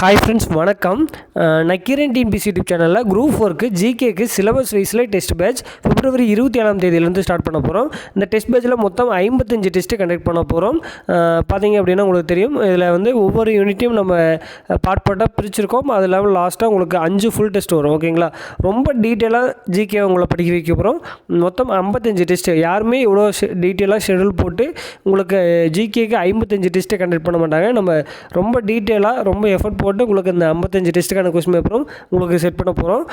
Hi friends வணக்கம். Nakkheeran TNPSC YouTube சேனலில் group ஃபோருக்கு ஜிகேக்கு சிலபஸ் வைஸில் டெஸ்ட் பேட்ச் பிப்ரவரி இருபத்தி ஏழாம் தேதியிலேருந்து ஸ்டார்ட் பண்ண போகிறோம் இந்த டெஸ்ட் பேட்சில் மொத்தம் ஐம்பத்தஞ்சு டெஸ்ட்டு கண்டக்ட் பண்ண போகிறோம் பார்த்தீங்க அப்படின்னா உங்களுக்கு தெரியும். இதில் வந்து ஒவ்வொரு யூனிட்டையும் நம்ம பார்ட் பார்ட்டாக பிரிச்சிருக்கோம். அது இல்லாமல் லாஸ்ட்டாக உங்களுக்கு அஞ்சு ஃபுல் டெஸ்ட் வரும் ஓகேங்களா ரொம்ப டீட்டெயிலாக ஜிகே உங்களை படிக்க வைக்க போகிறோம் மொத்தம் ஐம்பத்தஞ்சு டெஸ்ட்டு யாருமே இவ்வளோ டீட்டெயிலாக ஷெடியூல் போட்டு உங்களுக்கு ஜிகேக்கு ஐம்பத்தஞ்சு டெஸ்ட்டு கண்டக்ட் பண்ண மாட்டாங்க. நம்ம ரொம்ப டீட்டெயிலாக ரொம்ப எஃபர்ட் போட்டு உங்களுக்கு இந்த ஐம்பத்தஞ்சு டெஸ்ட்டுக்கான கொஸ்டின் பேப்பரும் உங்களுக்கு செட் பண்ண போகிறோம்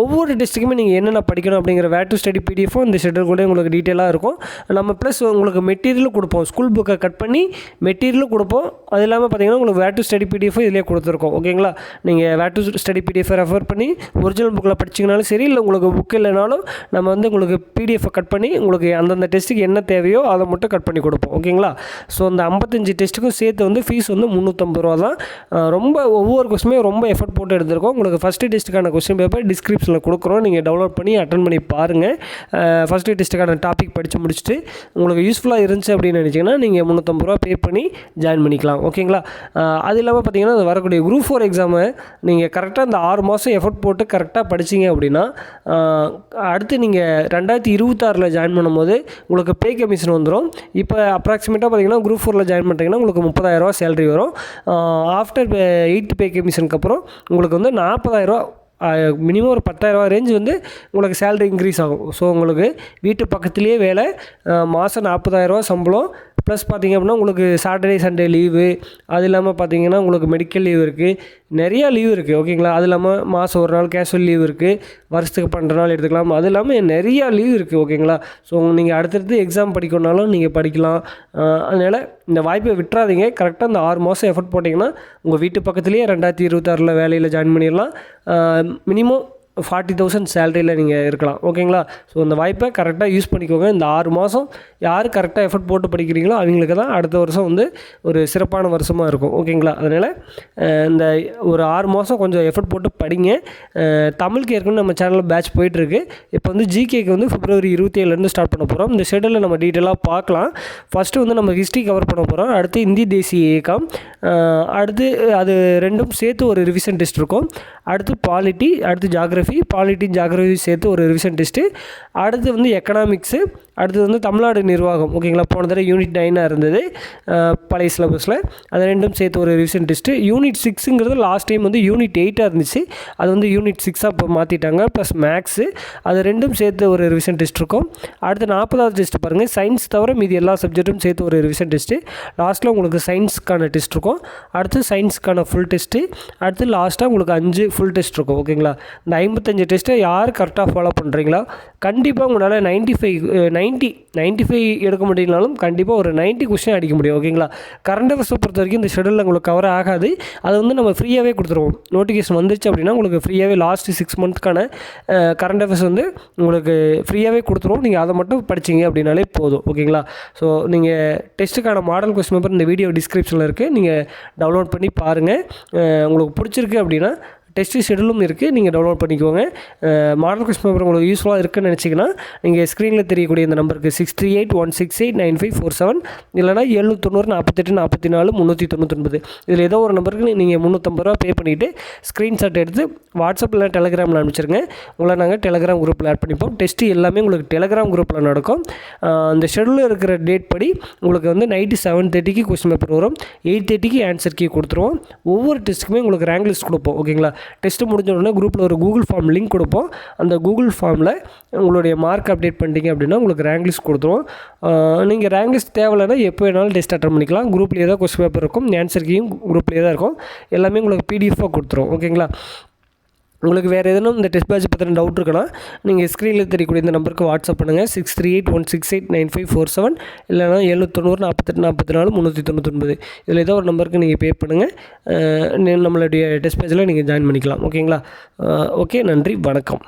ஒவ்வொரு டெஸ்ட்டுக்குமே நீங்கள் என்னென்ன படிக்கணும் அப்படிங்கிற வேட் டு ஸ்டடி பிடிஎஃபும் இந்த ஷெட்யூல் கூட உங்களுக்கு டீட்டெயிலாக இருக்கும். நம்ம ப்ளஸ் உங்களுக்கு மெட்டீரியலும் கொடுப்போம். ஸ்கூல் புக்கை கட் பண்ணி மெட்டீரியலும் கொடுப்போம். அது இல்லாமல் பார்த்தீங்கன்னா உங்களுக்கு வேட் டு ஸ்டடி பிடிஎஃப் இதிலே கொடுத்துருக்கோம். ஓகேங்களா நீங்கள் wired to study PDF refer பண்ணி ஒரிஜினல் புக்கில் படிச்சிங்கனாலும் சரி இல்லை உங்களுக்கு புக் இல்லைனாலும் நம்ம வந்து உங்களுக்கு பிடிஎஃப் கட் பண்ணி உங்களுக்கு அந்தந்த டெஸ்ட்டுக்கு என்ன தேவையோ அதை மட்டும் கட் பண்ணி கொடுப்போம். ஓகேங்களா ஸோ அந்த ஐம்பத்தஞ்சு டெஸ்ட்டுக்கும் சேர்த்து வந்து ஃபீஸ் வந்து முந்நூற்றம்பது ரூபா தான் ரொம்ப ஒவ்வொரு கொஸ்டினுமே ரொம்ப எஃபர்ட் போட்டு எடுத்திருக்கோம். உங்களுக்கு ஃபஸ்ட்டு டெஸ்ட்டுக்கான கொஸ்டின் பேப்பர் டிஸ்கிரிப்ஷனில் கொடுக்குறோம். நீங்கள் டவுன்லோட் பண்ணி அட்டன் பண்ணி பாருங்கள் ஃபஸ்ட்டு டெஸ்ட்டுக்கான டாபிக் படித்து முடிச்சுட்டு உங்களுக்கு யூஸ்ஃபுல்லாக இருந்துச்சு அப்படின்னு நினச்சிங்கன்னா நீங்கள் முந்நூற்றம்பது ரூபா பே பண்ணி ஜாயின் பண்ணிக்கலாம். ஓகேங்களா? அது இல்லாமல் பார்த்தீங்கன்னா அது வரக்கூடிய குரூப் ஃபோர் எக்ஸாமை நீங்கள் கரெக்டாக இந்த ஆறு மாதம் எஃபர்ட் போட்டு கரெக்டாக படிச்சீங்க அப்படின்னா அடுத்து நீங்கள் ரெண்டாயிரத்தி இருபத்தாறில் ஜாயின் பண்ணும்போது உங்களுக்கு பே கமிஷன் வந்துடும் இப்போ அப்ராக்சிமேட்டாக பார்த்தீங்கன்னா குரூப் ஃபோரில் ஜாயின் பண்ணிட்டீங்கன்னா உங்களுக்கு முப்பதாயிரரூவா சேலரி வரும். ஆஃப்டர் எயித் பே கமிஷனுக்கு அப்புறம் உங்களுக்கு வந்து நாற்பதாயிரரூவா மினிமம் ஒரு பத்தாயிரரூவா ரேஞ்ச் வந்து உங்களுக்கு சேலரி இன்க்ரீஸ் ஆகும். ஸோ உங்களுக்கு வீட்டு பக்கத்துலேயே வேலை மாதம் நாற்பதாயிரரூவா சம்பளம் ப்ளஸ் பார்த்தீங்க அப்படின்னா உங்களுக்கு சாட்டர்டே சண்டே லீவு. அது இல்லாமல் பார்த்தீங்கன்னா உங்களுக்கு மெடிக்கல் லீவ் இருக்குது நிறையா லீவ் இருக்குது ஓகேங்களா? அது இல்லாமல் மாதம் ஒரு நாள் கேஷுவல் லீவ் இருக்குது வருஷத்துக்கு பன்னெண்டு நாள் எடுத்துக்கலாம். அது இல்லாமல் நிறையா லீவ் இருக்குது ஓகேங்களா? ஸோ நீங்கள் அடுத்தடுத்து எக்ஸாம் படிக்கணுன்னாலும் நீங்கள் படிக்கலாம். அதனால் இந்த வாய்ப்பை விட்டுறாதீங்க. கரெக்டாக அந்த ஆறு மாதம் எஃபர்ட் போட்டிங்கன்னா உங்கள் வீட்டு பக்கத்துலேயே ரெண்டாயிரத்தி இருபத்தாறில் வேலையில் ஜாயின் பண்ணிடலாம். மினிமம் ஃபார்ட்டி தௌசண்ட் சேலரியில் நீங்கள் இருக்கலாம். ஓகேங்களா ஸோ இந்த வாய்ப்பை கரெக்டாக யூஸ் பண்ணிக்கோங்க. இந்த ஆறு மாதம் யார் கரெக்டாக எஃபர்ட் போட்டு படிக்கிறீங்களோ அவங்களுக்கு தான் அடுத்த வருஷம் வந்து ஒரு சிறப்பான வருஷமாக இருக்கும். ஓகேங்களா அதனால் இந்த ஒரு ஆறு மாதம் கொஞ்சம் எஃபர்ட் போட்டு படிங்க. அஹ் தமிழுக்கு ஏற்கனவே நம்ம சேனலில் பேட்ச் போயிட்டுருக்கு. இப்போ வந்து ஜிகேக்கு வந்து பிப்ரவரி இருபத்தி ஏழுலேருந்து ஸ்டார்ட் பண்ண போகிறோம் இந்த ஷெடியூலில் நம்ம டீட்டெயிலாக பார்க்கலாம். ஃபஸ்ட்டு வந்து நம்ம ஹிஸ்ட்ரி கவர் பண்ண போகிறோம் அடுத்து இந்தி தேசிய இயக்கம். அடுத்து அது ரெண்டும் சேர்த்து ஒரு ரிவிஷன் டெஸ்ட் இருக்கும். அடுத்து பாலிட்டி அடுத்து ஜாகிரஃபி பாலிட்டி ஜாகிரஃபி சேர்த்து ஒரு ரிவிஷன் டெஸ்ட்டு அடுத்து வந்து எக்கனாமிக்ஸு அடுத்தது வந்து தமிழ்நாடு நிர்வாகம் ஓகேங்களா? போன தடவை யூனிட் நைனாக இருந்தது. பழைய சிலபஸில் அது ரெண்டும் சேர்த்து ஒரு ரிவிஷன் டெஸ்ட்டு யூனிட் சிக்ஸுங்கிறது லாஸ்ட் டைம் வந்து யூனிட் எயிட்டாக இருந்துச்சு. அது வந்து யூனிட் சிக்ஸாக இப்போ மாற்றிட்டாங்க ப்ளஸ் மேக்ஸு அது ரெண்டும் சேர்த்து ஒரு ரிவிஷன் டெஸ்ட் இருக்கும். அடுத்து நாற்பதாவது டெஸ்ட் பாருங்கள் சயின்ஸ் தவிர மீதி எல்லா சப்ஜெக்ட்டும் சேர்த்து ஒரு ரிவிஷன் டெஸ்ட்டு லாஸ்ட்டில் உங்களுக்கு சயின்ஸ்க்கான டெஸ்ட் இருக்கும். அடுத்து சயின்ஸ்க்கான ஃபுல் டெஸ்ட்டு அடுத்து லாஸ்ட்டாக உங்களுக்கு அஞ்சு ஃபுல் டெஸ்ட் இருக்கும் ஓகேங்களா? இந்த ஐம்பத்தஞ்சு டெஸ்ட்டை யார் கரெக்டாக ஃபாலோ பண்ணுறீங்களா கண்டிப்பாக உங்களால் ninety five nine ninety ninety five எடுக்க முடியலனாலும் கண்டிப்பாக ஒரு நைன்ட்டி கொஸ்டின் அடிக்க முடியும் ஓகேங்களா கரண்ட் அஃபேர்ஸை பொறுத்த வரைக்கும் இந்த ஷெடியூலில் உங்களுக்கு கவர் ஆகாது. அது வந்து நம்ம ஃப்ரீயாகவே கொடுத்துருவோம். நோட்டிஃபிகேஷன் வந்துச்சு அப்படின்னா உங்களுக்கு ஃப்ரீயாகவே லாஸ்ட் சிக்ஸ் மந்த்துக்கான கரண்ட் அஃபேர்ஸ் வந்து உங்களுக்கு ஃப்ரீயாகவே கொடுத்துருவோம். நீங்கள் அதை மட்டும் படிச்சிங்க அப்படின்னாலே போதும் ஓகேங்களா ஸோ நீங்கள் டெஸ்ட்டுக்கான மாடல் கொஸ்டின் பேப்பர் இந்த வீடியோ டிஸ்கிரிப்ஷனில் இருக்குது நீங்கள் டவுன்லோட் பண்ணி பாருங்கள் உங்களுக்கு பிடிச்சிருக்கு அப்படின்னா டெஸ்ட் ஷெடியூலும் இருக்குது நீங்கள் டவுன்லோட் பண்ணிக்கோங்க. மாடல் கொஸ்டின் பேப்பர் உங்களுக்கு யூஸ்ஃபுல்லாக இருக்குன்னு நினச்சிங்கன்னா நீங்கள் ஸ்க்ரீனில் தெரியக்கூடிய இந்த நம்பருக்கு six three eight one six eight nine five four seven இல்லைனா எழுநூத்தொண்ணூறு நாற்பத்தெட்டு நாற்பத்தி நாலு முந்நூற்றி தொண்ணூத்தொன்பது இதில் ஏதோ ஒரு நம்பருக்கு நீங்கள் முந்நூற்றம்பது ரூபா பே பண்ணிவிட்டு ஸ்க்ரீன்ஷாட் எடுத்து வாட்ஸ்அப்பில் டெலகிராமில் அனுப்பிச்சிருங்க. உங்களை நாங்கள் டெலகிராம் குரூப்பில் ஆட் பண்ணிப்போம். டெஸ்ட்டு எல்லாமே உங்களுக்கு டெலகிராம் குரூப்பில் நடக்கும். அந்த ஷெடியூலில் இருக்கிற டேட் படி உங்களுக்கு வந்து நைட்டு செவன் தேர்ட்டிக்கு கொஸ்டின் பேப்பர் வரும். எயிட் தேர்ட்டிக்கு ஆன்சர் கீ கொடுத்துருவோம். ஒவ்வொரு டெஸ்ட்டுக்குமே உங்களுக்கு ரேங்க் லிஸ்ட் கொடுப்போம். ஓகேங்களா டெஸ்ட்டு முடிஞ்ச உடனே குரூப்பில் ஒரு கூகுள் ஃபார்ம் லிங்க் கொடுப்போம். அந்த கூகுள் ஃபார்மில் உங்களுடைய மார்க் அப்டேட் பண்ணிட்டீங்க அப்படின்னா உங்களுக்கு ரேங்க் லிஸ்ட் கொடுத்துருவோம். நீங்கள் ரேங்க் லிஸ்ட் தேவையில்லைன்னா எப்போ வேணாலும் டெஸ்ட் அட்டன் பண்ணிக்கலாம். குரூப்லேயே தான் கொஸ்டின் பேப்பர் இருக்கும். ஆன்சர் கீயும் குரூப்லேயே தான் இருக்கும். எல்லாமே உங்களுக்கு பிடிஎஃபாக கொடுத்துரும். ஓகேங்களா உங்களுக்கு வேறு எதுவும் இந்த டெஸ்ட் பேட்ச் பற்றின டவுட் இருக்குன்னா நீங்கள் ஸ்க்ரீனில் தெரியக்கூடிய இந்த நம்பருக்கு வாட்ஸ்அப் பண்ணுங்கள் six three eight one six eight nine five four seven இல்லைனா எழுநூத்தொண்ணூறு நாற்பத்தெட்டு நாற்பத்தி நாலு முந்நூற்றி தொண்ணூத்தொன்பது. இதில் ஏதோ ஒரு நம்பருக்கு நீங்கள் பே பண்ணுங்கள் நம்மளுடைய டெஸ்ட் பேட்சில் நீங்கள் ஜாயின் பண்ணிக்கலாம். ஓகேங்களா ஓகே நன்றி வணக்கம்.